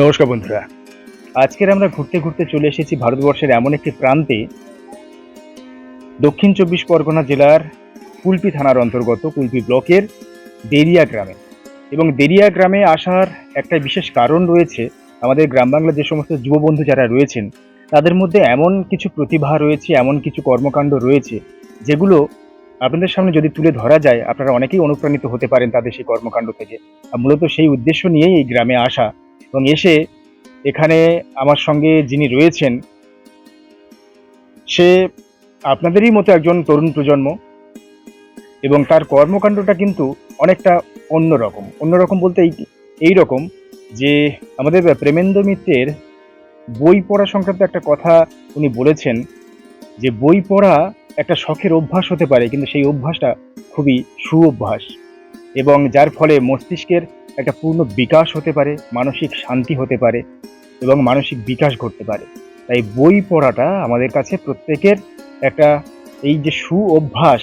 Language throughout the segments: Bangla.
নমস্কার বন্ধুরা। আজকের আমরা ঘুরতে ঘুরতে চলে এসেছি ভারতবর্ষের এমন একটি প্রান্তে। দক্ষিণ চব্বিশ পরগনা জেলার কুলপি থানার অন্তর্গত কুলপি ব্লকের দেরিয়া গ্রামে। এবং দেরিয়া গ্রামে আসার একটা বিশেষ কারণ রয়েছে, আমাদের গ্রাম বাংলার যে সমস্ত যুববন্ধু যারা রয়েছেন, তাদের মধ্যে এমন কিছু প্রতিভা রয়েছে, এমন কিছু কর্মকাণ্ড রয়েছে, যেগুলো আপনাদের সামনে যদি তুলে ধরা যায়, আপনারা অনেকেই অনুপ্রাণিত হতে পারেন তাদের সেই কর্মকাণ্ড থেকে। মূলত সেই উদ্দেশ্য নিয়েই এই গ্রামে আসা এবং এসে এখানে আমার সঙ্গে যিনি রয়েছেন, সে আপনাদেরই মতো একজন তরুণ প্রজন্ম এবং তার কর্মকাণ্ডটা কিন্তু অনেকটা অন্যরকম। অন্যরকম বলতে এই এই রকম যে আমাদের প্রেমেন্দ্র মিত্রের বই পড়া সংক্রান্ত একটা কথা উনি বলেছেন যে বই পড়া একটা শখের অভ্যাস হতে পারে, কিন্তু সেই অভ্যাসটা খুবই সু অভ্যাস এবং যার ফলে মস্তিষ্কের একটা পূর্ণ বিকাশ হতে পারে, মানসিক শান্তি হতে পারে এবং মানসিক বিকাশ ঘটতে পারে। তাই বই পড়াটা আমাদের কাছে প্রত্যেকের একটা এই যে সু অভ্যাস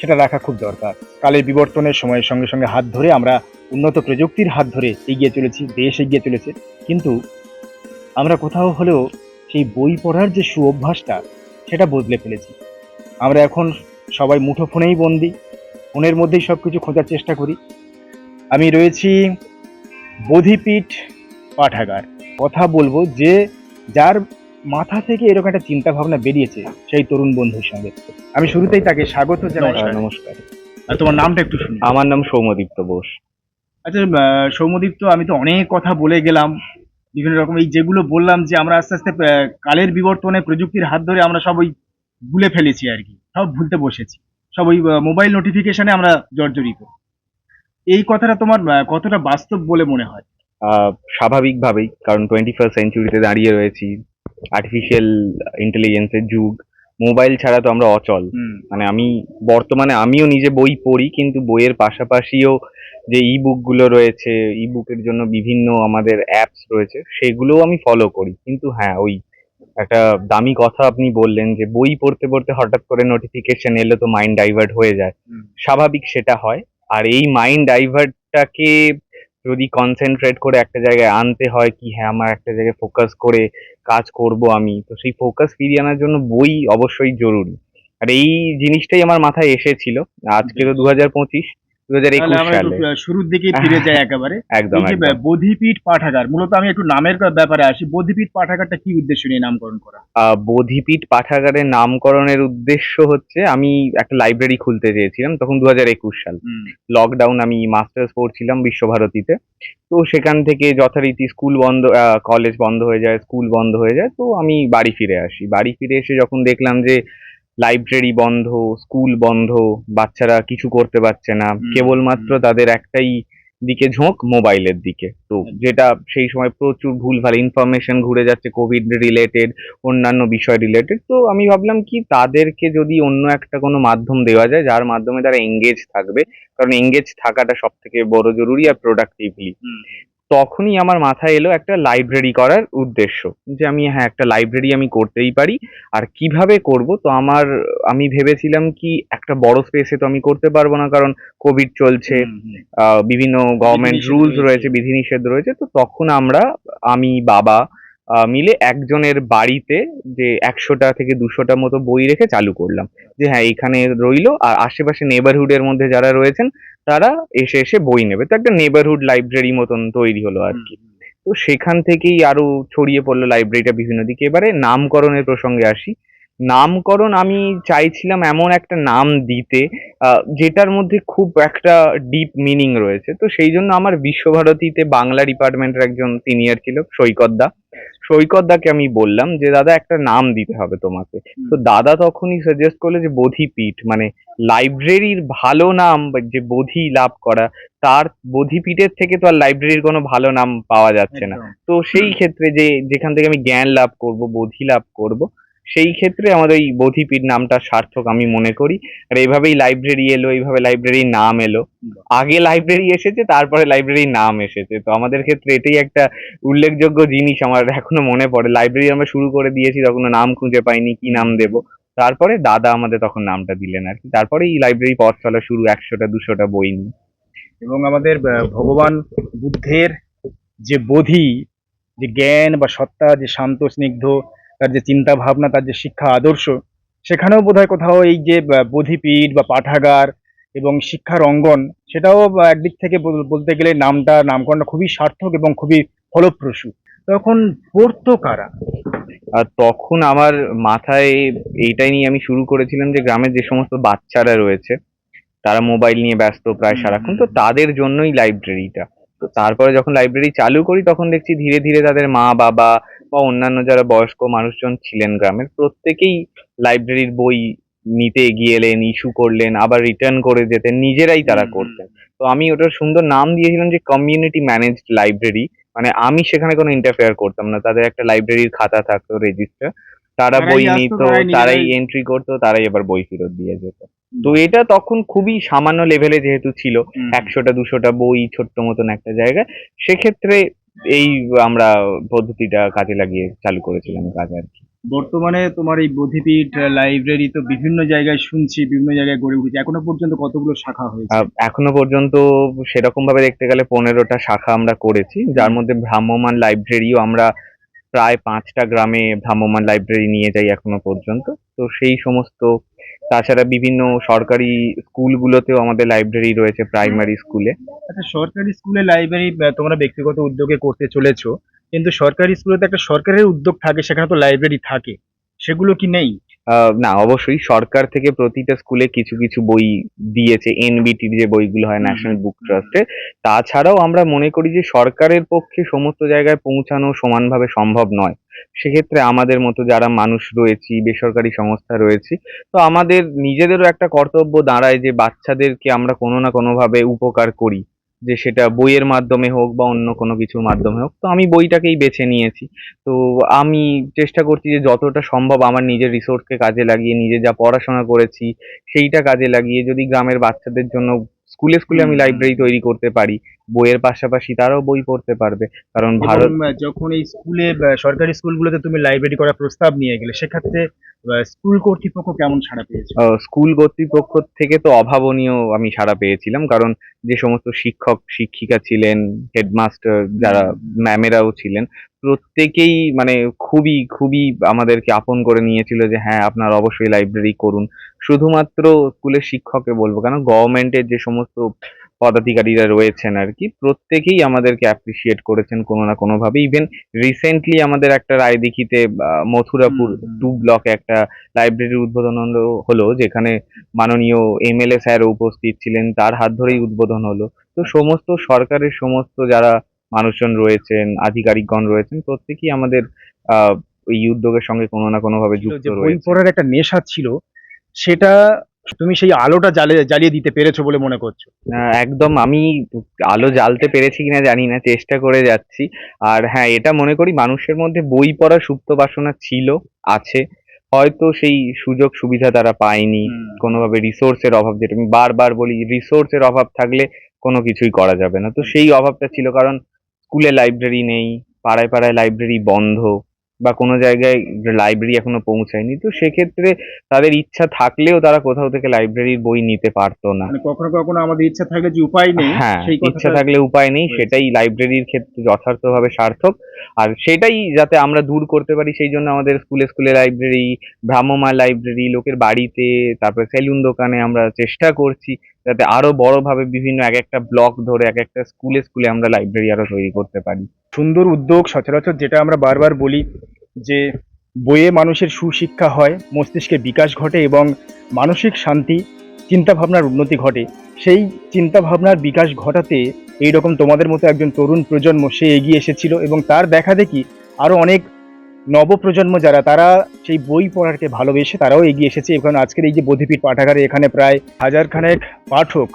সেটা রাখা খুব দরকার। কালের বিবর্তনের সময়ের সঙ্গে সঙ্গে হাত ধরে আমরা উন্নত প্রযুক্তির হাত ধরে এগিয়ে চলেছি, দেশ এগিয়ে চলেছে। কিন্তু আমরা কোথাও হলেও সেই বই পড়ার যে সু অভ্যাসটা সেটা বদলে ফেলেছি। আমরা এখন সবাই মুঠো ফোনেই বন্দি, ফোনের মধ্যেই সব কিছু খোঁজার চেষ্টা করি। আমি রয়েছি বোধিপীঠ পাঠাগার। কথা বলব যে যার মাথা থেকে এরকম একটা চিন্তা ভাবনা বেরিয়েছে সেই তরুণ বন্ধুর সঙ্গে। আমি শুরুতেই তাকে স্বাগত জানাই। নমস্কার। নমস্কার। আর তোমার নামটা একটু শুনি। আমার নাম সৌমদীপ্ত বোস। আচ্ছা আহ, সৌম্যদীপ্ত আমি তো অনেক কথা বলে গেলাম। বিভিন্ন রকম এই যেগুলো বললাম যে আমরা আস্তে আস্তে কালের বিবর্তনে প্রযুক্তির হাত ধরে আমরা সব ওই ভুলে ফেলেছি আর কি। সব ভুলতে বসেছি। সব ওই মোবাইল নোটিফিকেশনে আমরা জর্জরিত। এই কথাটা তোমার কতটা বাস্তব বলে মনে হয়? আহ, স্বাভাবিকভাবেই কারণ টোয়েন্টি ফার্স্ট সেঞ্চুরিতে দাঁড়িয়ে রয়েছি আর্টিফিশিয়াল ইন্টেলিজেন্সের যুগ মোবাইল ছাড়া তো আমরা অচল। মানে আমি বর্তমানে আমিও নিজে বই পড়ি কিন্তু বইয়ের পাশাপাশিও যে ই বুকগুলো রয়েছে ই বুকের জন্য বিভিন্ন আমাদের অ্যাপস রয়েছে সেগুলোও আমি ফলো করি। কিন্তু হ্যাঁ ওই একটা দামি কথা আপনি বললেন যে বই পড়তে পড়তে হঠাৎ করে নোটিফিকেশন এলো তো মাইন্ড ডাইভার্ট হয়ে যায়। স্বাভাবিক সেটা হয়। আর এই মাইন্ড ডাইভার্টটাকে যদি কনসেন্ট্রেট করে একটা জায়গায় আনতে হয় কি হ্যাঁ আমার একটা জায়গায় ফোকাস করে কাজ করব আমি তো সেই ফোকাস ফিরিয়ে আনার জন্য বই অবশ্যই জরুরি। আর এই জিনিসটাই আমার মাথায় এসেছিল। আজকে তো দু হাজার পঁচিশ। শুরুর দিকে ফিরে যাই একেবারে। একদম বোধিপীঠ পাঠাগার মূলত আমি একটু নামের ব্যাপারে আসি। বোধিপীঠ পাঠাগারটা কি উদ্দেশ্য নিয়ে নামকরণ করা? বোধিপীঠ পাঠাগারের নামকরণের উদ্দেশ্য হচ্ছে আমি একটা লাইব্রেরি খুলতে চেয়েছিলাম তখন দু একুশ সাল। লকডাউন আমি মাস্টার্স পড়ছিলাম বিশ্বভারতীতে। তো সেখান থেকে যথারীতি স্কুল বন্ধ কলেজ বন্ধ হয়ে যায় স্কুল বন্ধ হয়ে যায়। তো আমি বাড়ি ফিরে আসি। বাড়ি ফিরে এসে যখন দেখলাম যে লাইব্রেরি বন্ধ স্কুল বন্ধ বাচ্চারা কিছু করতে পারছে না। কেবলমাত্র তাদের একটাই দিকে ঝোঁক মোবাইলের দিকে। তো যেটা সেই সময় প্রচুর ভুলভাল ইনফরমেশন ঘুরে যাচ্ছে কোভিড রিলেটেড অন্যান্য বিষয় রিলেটেড তো আমি ভাবলাম কি তাদেরকে যদি অন্য একটা কোনো মাধ্যম দেওয়া যায় যার মাধ্যমে তারা এঙ্গেজ থাকবে। কারণ এঙ্গেজ থাকাটা সব থেকে বড় জরুরি আর প্রোডাক্টিভলি। তখনই আমার মাথায় এলো একটা লাইব্রেরি করার উদ্দেশ্য যে আমি হ্যাঁ একটা লাইব্রেরি আমি করতেই পারি। আর কীভাবে করব? তো আমার আমি ভেবেছিলাম কি একটা বড় স্পেসে তো আমি করতে পারব না কারণ কোভিড চলছে বিভিন্ন গভর্নমেন্ট রুলস রয়েছে। বিধিনিষেধ রয়েছে। তো তখন আমরা আমি বাবা মিলে একজনের বাড়িতে যে একশোটা থেকে দুশোটা মতো বই রেখে চালু করলাম। যে হ্যাঁ এখানে রইল আর আশেপাশে নেবারহুডের মধ্যে যারা রয়েছেন তারা এসে এসে বই নেবে। তো একটা নেবারহুড লাইব্রেরি মতন তৈরি হলো আর কি। তো সেখান থেকেই আরও ছড়িয়ে পড়ল লাইব্রেরিটা বিভিন্ন দিকে। এবারে নামকরণের প্রসঙ্গে আসি। নামকরণ আমি চাইছিলাম এমন একটা নাম দিতে যেটার মধ্যে খুব একটা ডিপ মিনিং রয়েছে। তো সেই জন্য আমার বিশ্বভারতীতে বাংলা ডিপার্টমেন্টের একজন সিনিয়র ছিল সৈকত দা। সৈকত দাকে আমি বললাম যে দাদা একটা নাম দিতে হবে তোমাকে। তো দাদা তখনই সাজেস্ট করল যে বোধিপীঠ। মানে লাইব্রেরির ভালো নাম বা যে বোধি লাভ করা তার বোধিপীঠের থেকে তো আর লাইব্রেরির কোনো ভালো নাম পাওয়া যাচ্ছে না। তো সেই ক্ষেত্রে যে যেখান থেকে আমি জ্ঞান লাভ করব বোধি লাভ করব সেই ক্ষেত্রে আমাদের এই বোধিপীঠ নামটা সার্থক আমি মনে করি। আর এইভাবেই লাইব্রেরি এলো, এইভাবে লাইব্রেরির নাম এলো। আগে লাইব্রেরি এসেছে, তারপরে লাইব্রেরির নাম এসেছে। তো আমাদের ক্ষেত্রে এটাই একটা উল্লেখযোগ্য জিনিস আমার এখনও মনে পড়ে। লাইব্রেরি আমরা শুরু করে দিয়েছি তখন নাম খুঁজে পাইনি, কি নাম দেব? তারপরে দাদা আমাদের তখন নামটা দিলেন আর কি। তারপরে এই লাইব্রেরি পথ চলা শুরু, একশোটা, দুশোটা বই নিয়ে। এবং আমাদের ভগবান বুদ্ধের যে বোধি, যে জ্ঞান বা সত্তা, যে শান্ত, স্নিগ্ধ তার যে চিন্তা ভাবনা তার যে শিক্ষা আদর্শ সেখানেও বোধহয় কোথাও এই যে বোধিপীঠ বা পাঠাগার এবং শিক্ষার অঙ্গন সেটাও একদিক থেকে বল- বলতে গেলে নামটা নামকরণটা খুবই সার্থক এবং খুবই ফলপ্রসূ। তখন পড়তো কারা? আর তখন আমার মাথায় এইটাই নিয়ে আমি শুরু করেছিলাম যে গ্রামের যে সমস্ত বাচ্চারা রয়েছে তারা মোবাইল নিয়ে ব্যস্ত প্রায় সারাক্ষণ তো তাদের জন্যই লাইব্রেরিটা তো তারপরে যখন লাইব্রেরি চালু করি তখন দেখছি ধীরে ধীরে তাদের মা বাবা বা অন্যান্য যারা বয়স্ক মানুষজন ছিলেন গ্রামের প্রত্যেকেই লাইব্রেরির বই নিতে এগিয়ে এলেন ইস্যু করলেন আবার রিটার্ন করে যেতেন নিজেরাই তারা করতেন। তো আমি ওটার সুন্দর নাম দিয়েছিলাম যে কমিউনিটি ম্যানেজড লাইব্রেরি মানে আমি সেখানে কোনো ইন্টারফেয়ার করতাম না তাদের একটা লাইব্রেরির খাতা থাকতো রেজিস্টার তারা বই নিত তারাই এন্ট্রি করতো তারাই এবার বই ফেরত দিয়ে যেত। তো এটা তখন খুবই সামান্য লেভেলে যেহেতু ছিল একশোটা দুশোটা বই ছোট্ট মতন একটা জায়গা সেক্ষেত্রে এই আমরা পদ্ধতিটা কাজে লাগিয়ে চালু করেছিলাম কাজ আর কি। বর্তমানে তোমার এই বোধিপীঠ লাইব্রেরি তো বিভিন্ন জায়গায় শুনছি বিভিন্ন জায়গায় গড়ে উঠেছে। এখনও পর্যন্ত কতগুলো শাখা হয়েছে? এখনও পর্যন্ত সেরকম ভাবে দেখতে গেলে পনেরোটা শাখা আমরা করেছি যার মধ্যে ভ্রাম্যমান লাইব্রেরিও আমরা প্রায় পাঁচটা গ্রামে ভ্রাম্যমান লাইব্রেরি নিয়ে যাই এখনও পর্যন্ত। তো সেই সমস্ত, তাছাড়া বিভিন্ন সরকারি স্কুলগুলোতেও আমাদের লাইব্রেরি রয়েছে প্রাইমারি স্কুলে। আচ্ছা সরকারি স্কুলে লাইব্রেরি তোমরা ব্যক্তিগত উদ্যোগে করতে চলেছো, কিন্তু সরকারি স্কুলে তো একটা সরকারের উদ্যোগ থাকে, সেখানে তো লাইব্রেরি থাকে। সেগুলো কি নেই? না অবশ্যই সরকার থেকে প্রতিটা স্কুলে কিছু কিছু বই দিয়েছে এনবিটির যে বইগুলো হয় ন্যাশনাল বুক ট্রাস্টে তাছাড়াও আমরা মনে করি যে সরকারের পক্ষে সমস্ত জায়গায় পৌঁছানো সমানভাবে সম্ভব নয়। সেক্ষেত্রে আমাদের মতো যারা মানুষ রয়েছি বেসরকারি সংস্থা রয়েছি তো আমাদের নিজেদেরও একটা কর্তব্য দাঁড়ায় যে বাচ্চাদেরকে আমরা কোনো না কোনোভাবে উপকার করি। যে সেটা বইয়ের মাধ্যমে হোক বা অন্য কোনো কিছুর মাধ্যমে হোক। তো আমি বইটাকেই বেছে নিয়েছি। তো আমি চেষ্টা করছি যে যতটা সম্ভব আমার নিজের রিসোর্সকে কাজে লাগিয়ে নিজে যা পড়াশোনা করেছি সেইটা কাজে লাগিয়ে যদি গ্রামের বাচ্চাদের জন্য স্কুলে স্কুলে আমি লাইব্রেরি তৈরি করতে পারি বইয়ের পাশাপাশি তারাও বই পড়তে পারবে। কারণ ভারত যখন এই স্কুলে সরকারি স্কুলগুলোতে তুমি লাইব্রেরি করার প্রস্তাব নিয়ে গেলে সেক্ষেত্রে স্কুল কর্তৃপক্ষ কেমন ছাড়া পেয়েছে? স্কুল কর্তৃপক্ষ থেকে তো অভাবনীয় আমি সাড়া পেয়েছিলাম, কারণ যে সমস্ত শিক্ষক, শিক্ষিকা ছিলেন হেডমাস্টার যারা ম্যামেরাও ছিলেন, প্রত্যেকেই মানে খুবই খুবই আমাদেরকে আপন করে নিয়েছিল যে হ্যাঁ আপনার অবশ্যই লাইব্রেরি করুন। শুধুমাত্র স্কুলের শিক্ষককে বলব কেন গভর্নমেন্টের যে সমস্ত পদাধিকারীরা রয়েছেন আর কি। প্রত্যেকেই আমাদেরকে অ্যাপ্রিসিয়েট করেছেন কোনো না কোনো ভাবে ইভেন রিসেন্টলি আমাদের একটা রায়দিঘিতে মথুরাপুর। টু ব্লকে একটা লাইব্রেরির উদ্বোধন হলো- যেখানে মাননীয় এমএলএ স্যার উপস্থিত ছিলেন তার হাত ধরেই উদ্বোধন হলো। তো সমস্ত সরকারের সমস্ত যারা মানুষজন রয়েছেন আধিকারিকগণ রয়েছেন প্রত্যেকেই আমাদের আহ এই উদ্যোগের সঙ্গে কোনো না কোনোভাবে যুক্ত রয়েছে। পড়ার একটা নেশা ছিল সেটা তুমি সেই আলোটা জ্বালিয়ে জ্বালিয়ে দিতে পেরেছ বলে মনে করছ? একদম আমি আলো জ্বালতে পেরেছি কিনা জানি না চেষ্টা করে যাচ্ছি। আর হ্যাঁ এটা মনে করি মানুষের মধ্যে বই পড়ার সুপ্ত বাসনা ছিল আছে। হয়তো সেই সুযোগ সুবিধা তারা পায়নি কোনোভাবে রিসোর্সের অভাব যেটা আমি বারবার বলি রিসোর্সের অভাব থাকলে কোনো কিছুই করা যাবে না। তো সেই অভাবটা ছিল কারণ স্কুলে লাইব্রেরি নেই পাড়ায় পাড়ায় লাইব্রেরি বন্ধ বা কোনো জায়গায় লাইব্রেরি এখনও পৌঁছায়নি তো সেক্ষেত্রে তাদের ইচ্ছা থাকলেও তারা কোথাও থেকে লাইব্রেরির বই নিতে পারতো না। মানে কখনো কখনো আমাদের ইচ্ছা থাকলে যে উপায় নেই হ্যাঁ ইচ্ছা থাকলে উপায় নেই সেটাই লাইব্রেরির ক্ষেত্রে যথার্থভাবে সার্থক। আর সেটাই যাতে আমরা দূর করতে পারি সেই জন্য আমাদের স্কুলে স্কুলে লাইব্রেরি ভ্রাম্যমাণ লাইব্রেরি লোকের বাড়িতে তারপরে সেলুন দোকানে আমরা চেষ্টা করছি যাতে আরও বড়ভাবে বিভিন্ন এক একটা ব্লক ধরে এক একটা স্কুলে স্কুলে আমরা লাইব্রেরি আরও তৈরি করতে পারি। সুন্দর উদ্যোগ সচরাচর যেটা আমরা বারবার বলি যে বইয়ে মানুষের সুশিক্ষা হয় মস্তিষ্কের বিকাশ ঘটে এবং মানসিক শান্তি চিন্তা ভাবনার উন্নতি ঘটে। সেই চিন্তা ভাবনার বিকাশ ঘটাতে এই রকম তোমাদের মতো একজন তরুণ প্রজন্ম সে এগিয়ে এসেছিল এবং তার দেখা দেখি আরও অনেক নবপ্রজন্ম যারা, তারা সেই বই পড়ারকে ভালোবেসে তারাও এগিয়ে এসেছে। এবং আজকের এই যে বোধিপীঠ পাঠাগারে এখানে প্রায় হাজারখানেক পাঠক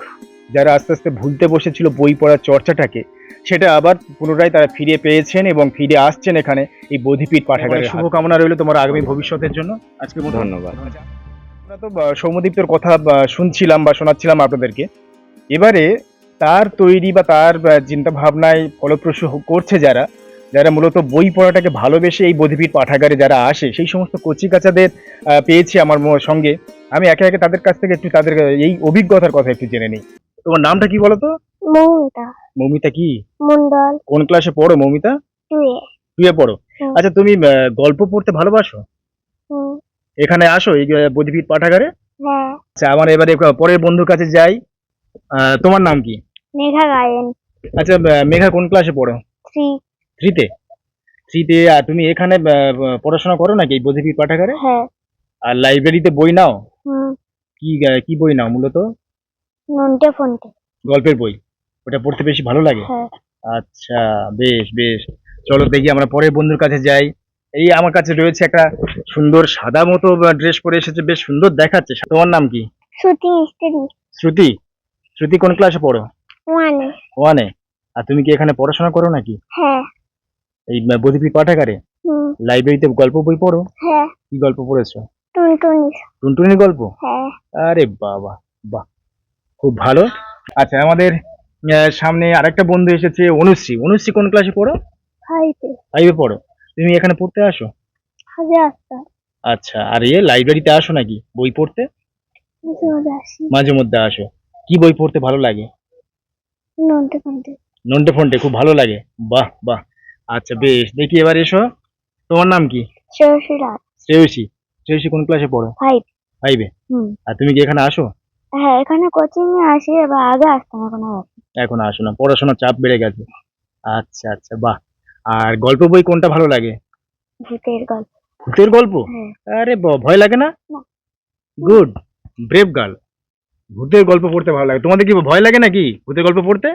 যারা আস্তে আস্তে ভুলতে বসেছিল বই পড়ার চর্চাটাকে সেটা আবার পুনরায় তারা ফিরে পেয়েছেন এবং ফিরে আসছেন এখানে এই বোধিপীঠ পাঠাগারে শুভকামনা রইল তোমার আগামী ভবিষ্যতের জন্য। আজকে ধন্যবাদ। আমরা তো আহ, সৌম্যদীপ্তর কথা শুনছিলাম বা শোনাচ্ছিলাম আপনাদেরকে। এবারে তার তৈরি বা তার চিন্তা ভাবনায় ফলপ্রসূ করছে যারা যারা মূলত বই পড়াটাকে ভালোবেসে এই বোধিপীঠ পাঠাগারে যারা আসে সেই সমস্ত কচি কাচাদের পেয়েছি আমার সঙ্গে। আমি একে একে তাদের কাছ থেকে একটু তাদের এই অভিজ্ঞতার কথা একটু জেনে নিই। তোমার নামটা কি বলো তো? মৌমিতা। মৌমিতা কি? মন্ডল। কোন ক্লাসে পড়ো মৌমিতা? টুয়ে শুয়ে পড়ো। আচ্ছা তুমি গল্প পড়তে ভালোবাসো? এখানে আসো এই আহ, বুদ্ধিপীঠ পাঠাগারে? হ্যাঁ। আচ্ছা আমার এবারে পরের বন্ধুর কাছে যাই। তোমার নাম কি? মেঘা গায়েন। আচ্ছা মেঘা কোন ক্লাসে পড়ো? থ্রি। থ্রিতে? থ্রিতে আর তুমি এখানে পড়াশোনা করো নাকি এই পাঠাগারে? হ্যাঁ। আর লাইব্রেরিতে বই নাও? কি কি বই নাও মূলত? নন্টে ফোনটে। গল্পের বই। ওটা পড়তে বেশি ভালো লাগে? হ্যাঁ। আচ্ছা বেশ বেশ। চলো দেখি আমরা পরের বন্ধুর কাছে যাই। এই আমার কাছে রয়েছে একটা সুন্দর সাদা মতো ড্রেস পরে এসেছে বেশ সুন্দর দেখাচ্ছে। তোমার নাম কি? শ্রুতি শ্রুতি? শ্রুতি কোন ক্লাসে পড়ো? ওয়ানে ওয়ানে আর তুমি কি এখানে পড়াশোনা করো নাকি? হ্যাঁ। এই বদিপি পাঠাগারে? লাইব্রেরিতে গল্প বই পড়ো? হ্যাঁ। কি গল্প পড়েছো? টুনটুনি টুনটুনি গল্প? হ্যাঁ। আরে বাবা বাহ। খুব ভালো। আচ্ছা আমাদের সামনে আরেকটা বন্ধু এসেছে অনুশ্রী। অনুশ্রী কোন ক্লাসে পড়ো? ফাইভে ফাইভে পড়ো। তুমি এখানে পড়তে আসো? হাজার আসতাম। আচ্ছা আর এ লাইব্রেরিতে আসো নাকি বই পড়তে? মাঝে মধ্যে আসো। কি বই পড়তে ভালো লাগে? নন্টে ফোনটে নন্টে ফন্টে খুব ভালো লাগে। বাহ বাহ। আচ্ছা বেশ। দেখি এবার এসো। তোমার নাম কি? শ্রেয়সী রাত শ্রেয়সী। শ্রেয়সী কোন ক্লাসে পড়ো? ফাইভ ফাইভে আর তুমি কি এখানে আসো? হ্যাঁ এখানে কোচিং এ আসি এবার আগে আসতাম এখন। আর না। এখন আসো না। পড়াশোনার চাপ বেড়ে গেছে। আচ্ছা আচ্ছা বাহ। আর গল্প বই কোনটা ভালো লাগে? ভূতের গল্প। ভূতের গল্প? হ্যাঁ। আরে ব- ভয় লাগে না। Good brave girl. ভূতের গল্প পড়তে ভালো লাগে। তোমাদের কি ভয় লাগে নাকি ভূতের গল্প পড়তে?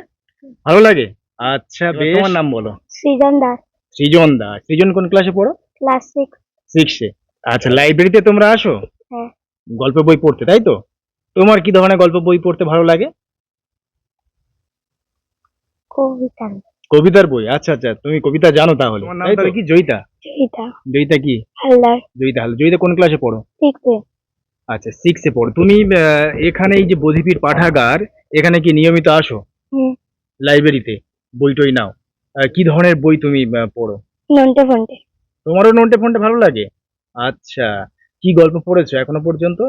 ভালো লাগে? আচ্ছা বেশ। তোমার নাম বলো। সৃজন দাস। সৃজন দা সৃজন কোন ক্লাসে পড়ো? ক্লাস সিক্স সিক্সে আচ্ছা লাইব্রেরিতে তোমরা আসো? হ্যাঁ। গল্প বই পড়তে তাই তো? তোমার কি ধরনের গল্প বই পড়তে ভালো লাগে? কবিতা। কবিতার বই? আচ্ছা আচ্ছা তুমি কবিতা জানো তাহলে। তোমার নাম তাই তো? তাহলে কি? জয়িতা? জয়িতা। জয়িতা কি? হালদার। জয়িতা হাল জয়িতা কোন ক্লাসে পড়ো? সিক্সে আচ্ছা সিক্সে পড়ো। তুমি আহ, এখানে এই যে বধিপীর পাঠাগার এখানে কি নিয়মিত আসো? লাইব্রেরিতে বই টই নাও। আহ, কি ধরনের বই তুমি পড়ো? নন্টে ফোনটে। তোমারও নোটে ফোনটা ভালো লাগে? আচ্ছা কি গল্প পড়েছো এখনও পর্যন্ত?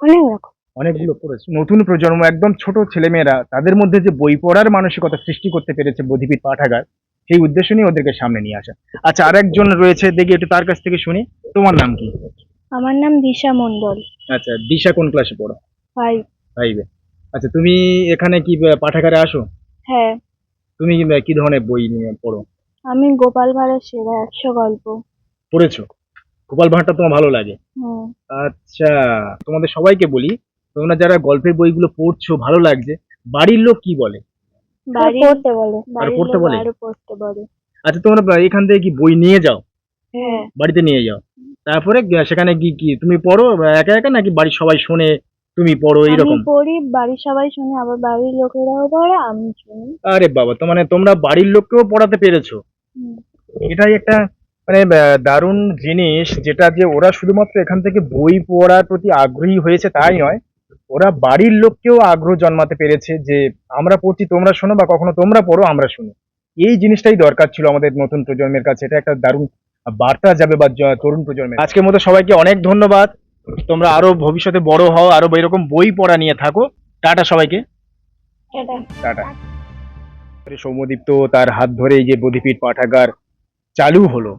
অনেক রকম। অনেকগুলো পড়েছো। নতুন প্রজন্ম একদম ছোট ছেলেমেয়েরা তাদের মধ্যে যে বই পড়ার মানসিকতা সৃষ্টি করতে পেরেছে বধিপীঠ পাঠাগার সেই উদ্দেশ্য নিয়ে ওদেরকে সামনে নিয়ে আসা। আচ্ছা আরেকজন রয়েছে দেখি একটু তার কাছ থেকে শুনি। তোমার নাম কি? আমার নাম দিশা মন্ডল আচ্ছা দিশা কোন ক্লাসে পড়ো? ফাইভ ফাইভে আচ্ছা তুমি এখানে কি পাঠাগারে আসো? হ্যাঁ। তুমি কি ধরনের বই নিয়ে পড়ো? আমি গোপাল ভাঁড়ের সেরা একশো গল্প। পড়েছো? গোপাল ভাঁড়টা তোমার ভালো লাগে। আচ্ছা তোমাদের সবাইকে বলি তোমরা যারা গল্পের বইগুলো পড়ছো ভালো লাগছে। বাড়ির লোক কি বলে? পড়তে বলে। পড়তে বলে? পড়তে বলে। আচ্ছা তোমরা এখান থেকে কি বই নিয়ে যাও? হ্যাঁ। বাড়িতে নিয়ে যাও। তারপরে সেখানে কি কি তুমি পড়ো একা একা নাকি বাড়ির সবাই শোনে তুমি পড়ো এইরকম? পড়ি বাড়ির সবাই শুনে আবার বাড়ির লোকেরাও পড়ে আমি শুনি। আরে বাবা তো মানে তোমরা বাড়ির লোককেও পড়াতে পেরেছ? এটাই একটা মানে দারুণ জিনিস যেটা যে ওরা শুধুমাত্র এখান থেকে বই পড়ার প্রতি আগ্রহী হয়েছে তাই নয় ওরা বাড়ির লোককেও আগ্রহ জন্মাতে পেরেছে যে আমরা পড়ছি তোমরা শোনো বা কখনো তোমরা পড়ো আমরা শুনি। এই জিনিসটাই দরকার ছিল আমাদের নতুন প্রজন্মের কাছে। এটা একটা দারুণ বার্তা যাবে বা তরুণ প্রজন্মের আজকের মতো সবাইকে অনেক ধন্যবাদ। তোমরা আরও ভবিষ্যতে বড় হও আরও এরকম বই পড়া নিয়ে থাকো। টাটা সবাইকে। টাটা। সৌম্যদীপ্ত তার হাত ধরে এই যে বধিপীঠ পাঠাগার চালু হলো।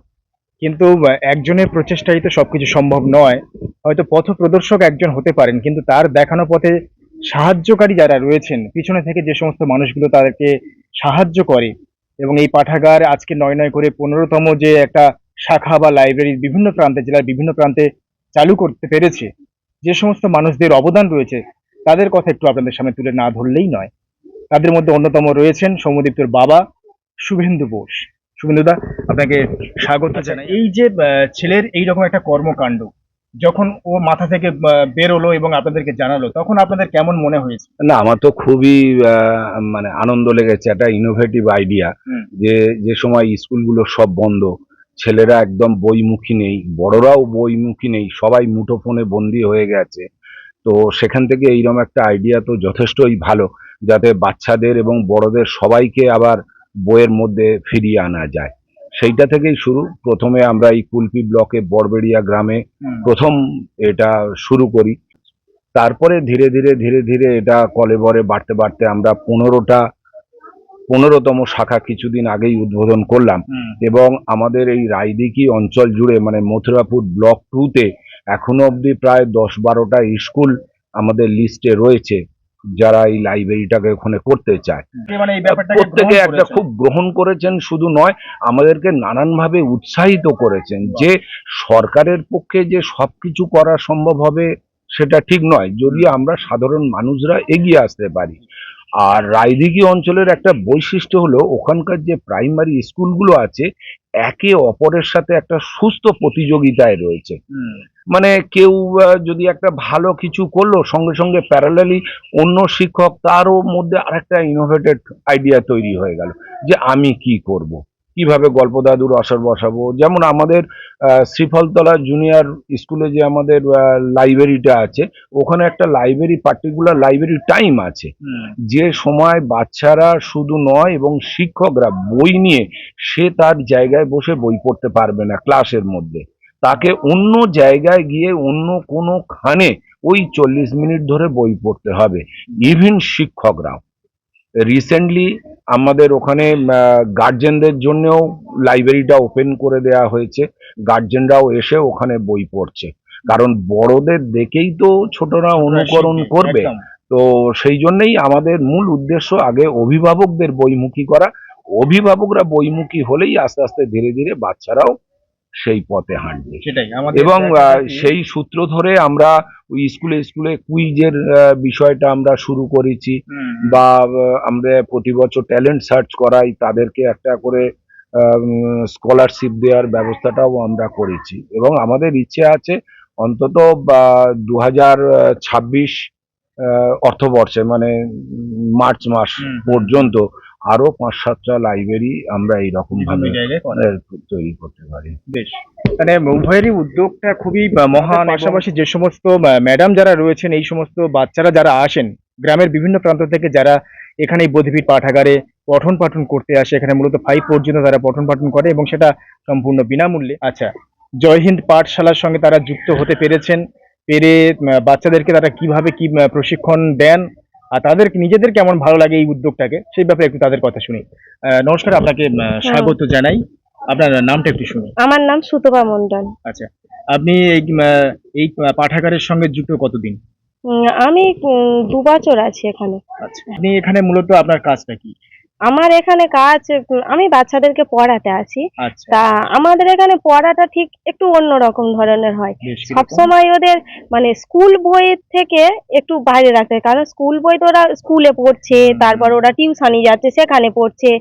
কিন্তু একজনের প্রচেষ্টাই তো সবকিছু সম্ভব নয়। হয়তো পথ প্রদর্শক একজন হতে পারেন, কিন্তু তার দেখানো পথে সাহায্যকারী যারা রয়েছেন, পিছনে থেকে যে সমস্ত মানুষগুলো তাদেরকে সাহায্য করে। এবং এই পাঠাগার আজকে নয় নয় করে পনেরোতম যে একটা শাখা বা লাইব্রেরির বিভিন্ন প্রান্তে, জেলার বিভিন্ন প্রান্তে চালু করতে পেরেছে। যে সমস্ত মানুষদের অবদান রয়েছে, তাদের কথা একটু আপনাদের সামনে তুলে না ধরলেই নয়। তাদের মধ্যে অন্যতম রয়েছেন সৌম্যদীপ্তর বাবা, শুভেন্দু বোস। শুভেন্দুদা আপনাকে স্বাগত জানাই। এই যে ছেলের এই রকম একটা কর্মকাণ্ড যখন ও মাথা থেকে বেরোলো এবং আপনাদেরকে জানালো তখন আপনাদের কেমন মনে হয়েছে? না আমার তো খুবই মানে আনন্দ লেগেছে একটা ইনোভেটিভ আইডিয়া যে যে সময় স্কুলগুলো সব বন্ধ ছেলেরা একদম বইমুখী নেই বড়রাও বইমুখী নেই সবাই মুঠোফোনে বন্দি হয়ে গেছে। তো সেখান থেকে এইরকম একটা আইডিয়া তো যথেষ্টই ভালো যাতে বাচ্চাদের এবং বড়দের সবাইকে আবার বইয়ের মধ্যে ফিরিয়ে আনা যায়। সেইটা থেকেই শুরু। প্রথমে আমরা এই কুলপি ব্লকে বড়বেড়িয়া গ্রামে প্রথম এটা শুরু করি। তারপরে ধীরে ধীরে ধীরে ধীরে এটা কলেবরে বাড়তে বাড়তে আমরা পনেরোটা পনেরোতম শাখা কিছুদিন আগেই উদ্বোধন করলাম। এবং আমাদের এই রায়দিকি অঞ্চল জুড়ে মানে মথুরাপুর ব্লক টুতে এখনও অবধি প্রায় দশ বারোটা স্কুল আমাদের লিস্টে রয়েছে। যারা এই লাইব্রেরিটাকে ওখানে করতে চায়। মানে প্রত্যেকে একটা খুব গ্রহণ করেছেন শুধু নয় আমাদেরকে নানানভাবে উৎসাহিত করেছেন যে সরকারের পক্ষে যে সবকিছু করা সম্ভব হবে সেটা ঠিক নয়। যদি আমরা সাধারণ মানুষরা এগিয়ে আসতে পারি। আর রায়দিঘি অঞ্চলের একটা বৈশিষ্ট্য হলো ওখানকার যে প্রাইমারি স্কুলগুলো আছে একে অপরের সাথে একটা সুস্থ প্রতিযোগিতায় রয়েছে। মানে কেউ যদি একটা ভালো কিছু করল সঙ্গে সঙ্গে প্যারালালি অন্য শিক্ষক তারও মধ্যে আরেকটা ইনোভেটেড আইডিয়া তৈরি হয়ে গেল যে আমি কি করব। কীভাবে গল্প দাদুর আসর বসাবো? যেমন আমাদের শ্রীফলতলা জুনিয়র স্কুলে যে আমাদের লাইব্রেরিটা আছে ওখানে একটা লাইব্রেরি পার্টিকুলার লাইব্রেরি টাইম আছে। যে সময় বাচ্চারা শুধু নয় এবং শিক্ষকরা বই নিয়ে সে তার জায়গায় বসে বই পড়তে পারবে না ক্লাসের মধ্যে। তাকে অন্য জায়গায় গিয়ে অন্য কোনো খানে ওই চল্লিশ মিনিট ধরে বই পড়তে হবে। ইভিন শিক্ষকরাও। রিসেন্টলি আমাদের ওখানে গার্জেনদের জন্যও লাইব্রেরিটা ওপেন করে দেওয়া হয়েছে। গার্জেনরাও এসে ওখানে বই পড়ছে। কারণ বড়দের দেখেই তো ছোটরা অনুকরণ করবে। তো সেই জন্যেই আমাদের মূল উদ্দেশ্য আগে অভিভাবকদের বইমুখী করা। অভিভাবকরা বইমুখী হলেই আস্তে আস্তে ধীরে ধীরে বাচ্চারাও সেই পথে হাঁটবে। এবং সেই সূত্র ধরে আমরা ওই স্কুলে স্কুলে কুইজের বিষয়টা আমরা শুরু করেছি। বা আমরা প্রতি বছর ট্যালেন্ট সার্চ করাই তাদেরকে একটা করে স্কলারশিপ দেওয়ার ব্যবস্থাটাও আমরা করেছি। এবং আমাদের ইচ্ছে আছে অন্তত বা দু হাজার ছাব্বিশ অর্থবর্ষে মানে মার্চ মাস পর্যন্ত আরও পাঁচ সাতটা লাইব্রেরি আমরা এইরকম ভাবে তৈরি করতে পারি। বেশ। মানে উভয়েরই উদ্যোগটা খুবই মহান পাশাপাশি যে সমস্ত ম্যাডাম যারা রয়েছেন এই সমস্ত বাচ্চারা যারা আসেন গ্রামের বিভিন্ন প্রান্ত থেকে যারা এখানে এই বোধিপীঠ পাঠাগারে পঠন পাঠন করতে আসে এখানে মূলত ফাইভ পর্যন্ত তারা পঠন পাঠন করে এবং সেটা সম্পূর্ণ বিনামূল্যে। আচ্ছা জয় হিন্দ পাঠশালার সঙ্গে তারা যুক্ত হতে পেরেছেন। পেরে বাচ্চাদেরকে তারা কীভাবে কি প্রশিক্ষণ দেন? আর তাদের নিজেদের কেমন ভালো লাগে এই উদ্যোগটাকে সেই ব্যাপারে একটু তাদের কথা শুনি। নমস্কার আপনাকে স্বাগত জানাই। আপনার নামটা একটু শুনি আমার নাম সুতপা মন্ডল আচ্ছা আপনি এই এই পাঠাগারের সঙ্গে যুক্ত কতদিন? আমি দু বছর আছি এখানে। আচ্ছা আপনি এখানে মূলত আপনার কাজটা কি? আমার এখানে কাজ আমি বাচ্চাদেরকে পড়াতে আছি। আচ্ছা। তা আমাদের এখানে পড়াটা ঠিক একটু অন্য রকম ধরনের হয়। সব সময় সবসময় ওদের মানে স্কুল বই থেকে একটু বাইরে রাখতে হয়। কারণ স্কুল বই তো ওরা স্কুলে পড়ছে তারপর ওরা টিউশনি যাচ্ছে সেখানে পড়ছে।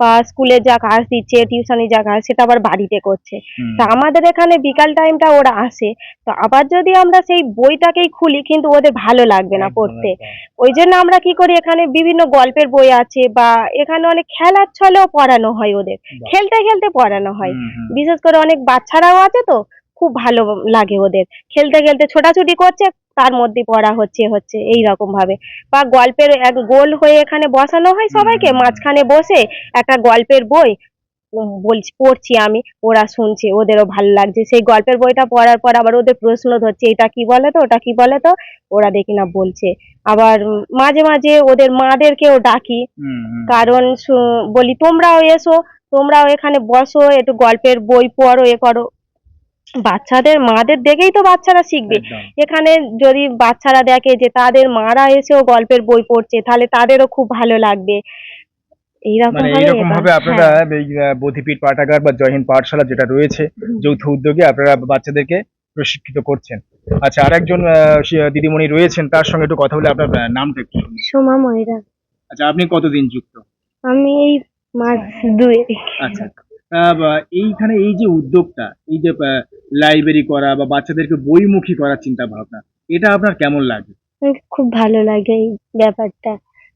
বা স্কুলে যা কাজ দিচ্ছে টিউশনি যা কাজ সেটা আবার বাড়িতে করছে। তা আমাদের এখানে বিকাল টাইমটা ওরা আসে। তো আবার যদি আমরা সেই বইটাকেই খুলি কিন্তু ওদের ভালো লাগবে না পড়তে। ওই জন্য আমরা কি করি এখানে বিভিন্ন গল্পের বই আছে বা এখানে অনেক খেলার ছলেও পড়ানো হয় ওদের। খেলতে খেলতে পড়ানো হয়। বিশেষ করে অনেক বাচ্চারাও আছে তো খুব ভালো লাগে ওদের। খেলতে খেলতে ছোটাছুটি করছে তার মধ্যে পড়া হচ্ছে হচ্ছে এই রকম ভাবে। বা গল্পের এক গোল হয়ে এখানে বসানো হয় সবাইকে মাঝখানে বসে একটা গল্পের বই বলছি পড়ছি আমি ওরা শুনছে ওদেরও ভালো লাগছে। সেই গল্পের বইটা পড়ার পর আবার ওদের প্রশ্ন ধরছে এটা কি বলে তো ওটা কি বলে তো ওরা দেখি না বলছে। আবার মাঝে মাঝে ওদের মাদেরকেও ডাকি। কারণ বলি তোমরাও এসো তোমরাও এখানে বসো একটু গল্পের বই পড়ো এ করো। বাচ্চাদের মাদের দেখেই তো বাচ্চারা শিখবে। এখানে যদি বাচ্চারা দেখে যে তাদের মারা এসেও গল্পের বই পড়ছে তাহলে তাদেরও খুব ভালো লাগবে। এইরকম মানে ভাবে ভাবে আপনারা হ্যাঁ, এই বোধিপীঠ পাঠাগার বা জয়হিন্দ পাঠশালা যেটা রয়েছে যৌথ উদ্যোগে আপনারা বাচ্চাদেরকে প্রশিক্ষিত করছেন। আচ্ছা আরেকজন আহ, দিদিমণি রয়েছেন তার সঙ্গে একটু কথা বলে আপনার নামটা একটু সোমা ময়রা। আচ্ছা আপনি কতদিন যুক্ত? আমি এই মাস দুই আচ্ছা বা- এইখানে এই যে উদ্যোগটা এই যে লাইব্রেরি করা বা বাচ্চাদেরকে বইমুখী করার চিন্তা ভাবনা এটা আপনার কেমন লাগে? খুব ভালো লাগে এই ব্যাপারটা।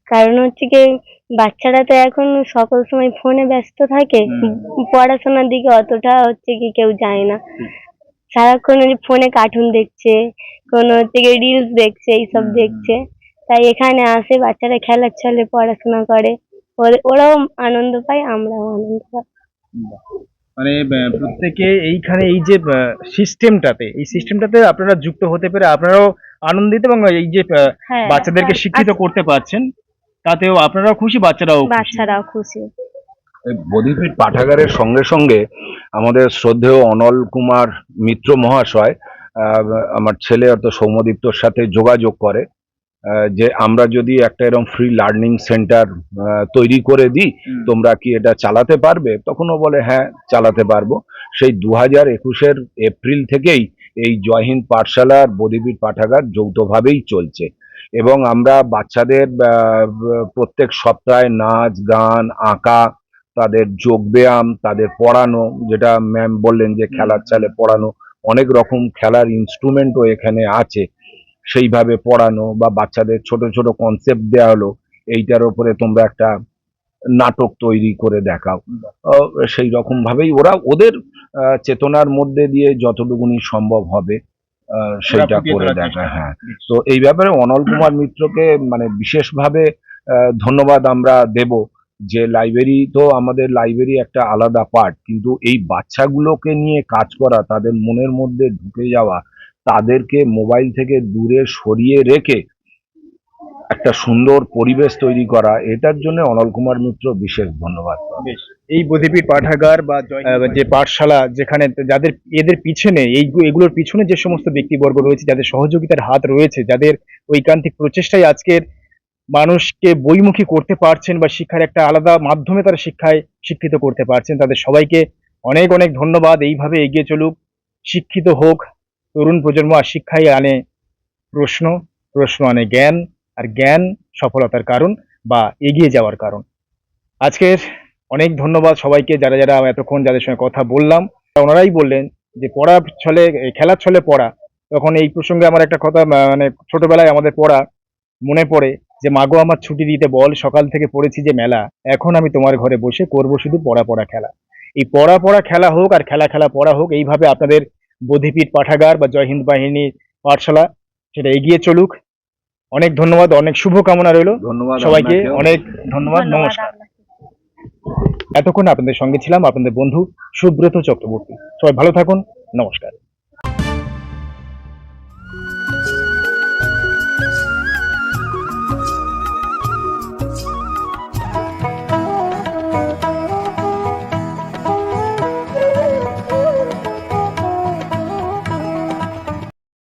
কারণ হচ্ছে কি বাচ্চারা তো এখন সকল সময় ফোনে ব্যস্ত থাকে পড়াশোনার দিকে অতটা হচ্ছে কি কেউ যায় না। সারাক্ষণ ওই ফোনে কার্টুন দেখছে কোনো হচ্ছে কি রিলস দেখছে এইসব দেখছে। তাই এখানে আসে বাচ্চারা খেলার ছলে পড়াশোনা করে ওর- ওরাও আনন্দ পায় আমরাও আনন্দ পাই। মানে প্রত্যেকে এইখানে এই যে সিস্টেমটাতে এই সিস্টেমটাতে আপনারা যুক্ত হতে পেরে আপনারাও আনন্দিত এবং এই যে হ্যাঁ বাচ্চাদেরকে শিক্ষিত করতে পারছেন তাতেও আপনারাও খুশি বাচ্চারাও খুশি? বাচ্চারাও খুশি। বদিপীঠ পাঠাগারের সঙ্গে সঙ্গে আমাদের শ্রদ্ধেয় অনল কুমার মিত্র মহাশয় আহ, আমার ছেলে অত সৌম্যদীপ্তর সাথে যোগাযোগ করে। যে আমরা যদি একটা এরকম ফ্রি লার্নিং সেন্টার তৈরি করে দিই তোমরা কি এটা চালাতে পারবে? তখন ও বলে হ্যাঁ চালাতে পারব। সেই দু হাজার একুশের এপ্রিল থেকেই এই জয়হিন্দ পাঠশালা আর বদিপীঠ পাঠাগার যৌথভাবেই চলছে। এবং আমরা বাচ্চাদের প্রত্যেক সপ্তাহে নাচ গান আঁকা তাদের যোগব্যায়াম তাদের পড়ানো যেটা ম্যাম বললেন যে খেলার চালে পড়ানো অনেক রকম খেলার ইনস্ট্রুমেন্টও এখানে আছে। সেইভাবে পড়ানো বা বাচ্চাদের ছোট ছোট কনসেপ্ট দেওয়া হলো এইটার ওপরে তোমরা একটা নাটক তৈরি করে দেখাও। সেই রকম ভাবেই ওরা ওদের চেতনার মধ্যে দিয়ে যতটুকুনি সম্ভব হবে সেইটা করে দেখা হ্যাঁ। তো এই ব্যাপারে অনল কুমার মিত্রকে মানে বিশেষভাবে ধন্যবাদ আমরা দেব যে লাইব্রেরি তো আমাদের লাইব্রেরি একটা আলাদা পার্ট কিন্তু এই বাচ্চাগুলোকে নিয়ে কাজ করা তাদের মনের মধ্যে ঢুকে যাওয়া তাদেরকে মোবাইল থেকে দূরে সরিয়ে রেখে একটা সুন্দর পরিবেশ তৈরি করা এটার জন্য অনল কুমার মিত্র বিশেষ ধন্যবাদ। এই বদিপীঠ পাঠাগার বা যে পাঠশালা যেখানে যাদের এদের পিছনে এই এগুলোর পিছনে যে সমস্ত ব্যক্তিবর্গ রয়েছে যাদের সহযোগিতার হাত রয়েছে যাদের ঐকান্তিক প্রচেষ্টায় আজকের মানুষকে বইমুখী করতে পারছেন বা শিক্ষার একটা আলাদা মাধ্যমে তারা শিক্ষায় শিক্ষিত করতে পারছেন তাদের সবাইকে অনেক অনেক ধন্যবাদ। এইভাবে এগিয়ে চলুক শিক্ষিত হোক তরুণ প্রজন্ম আর শিক্ষাই আনে প্রশ্ন প্রশ্ন আনে জ্ঞান, আর জ্ঞান সফলতার কারণ বা এগিয়ে যাওয়ার কারণ। আজকের অনেক ধন্যবাদ সবাইকে, যারা যারা এতক্ষণ যাদের সঙ্গে কথা বললাম। ওনারাই বললেন যে, পড়া ছলে, খেলার ছলে পড়া। তখন এই প্রসঙ্গে আমার একটা কথা মানে ছোটবেলায় আমাদের পড়া মনে পড়ে যে মাগো আমার ছুটি দিতে বল, সকাল থেকে পড়েছি যে মেলা। এখন আমি তোমার ঘরে বসে করব শুধু পড়া পড়া, খেলা। এই পড়া পড়া, খেলা হোক আর খেলা খেলা, পড়া হোক, এইভাবে আপনাদের বোধিপীঠ পাঠাগার বা জয় হিন্দ বাহিনীর পাঠশালা সেটা এগিয়ে চলুক। অনেক ধন্যবাদ অনেক শুভকামনা রইল। ধন্যবাদ সবাইকে অনেক ধন্যবাদ ধন্যবাদ নমস্কার। এতক্ষণ আপনাদের সঙ্গে ছিলাম আপনাদের বন্ধু সুব্রত চক্রবর্তী। সবাই ভালো থাকুন নমস্কার।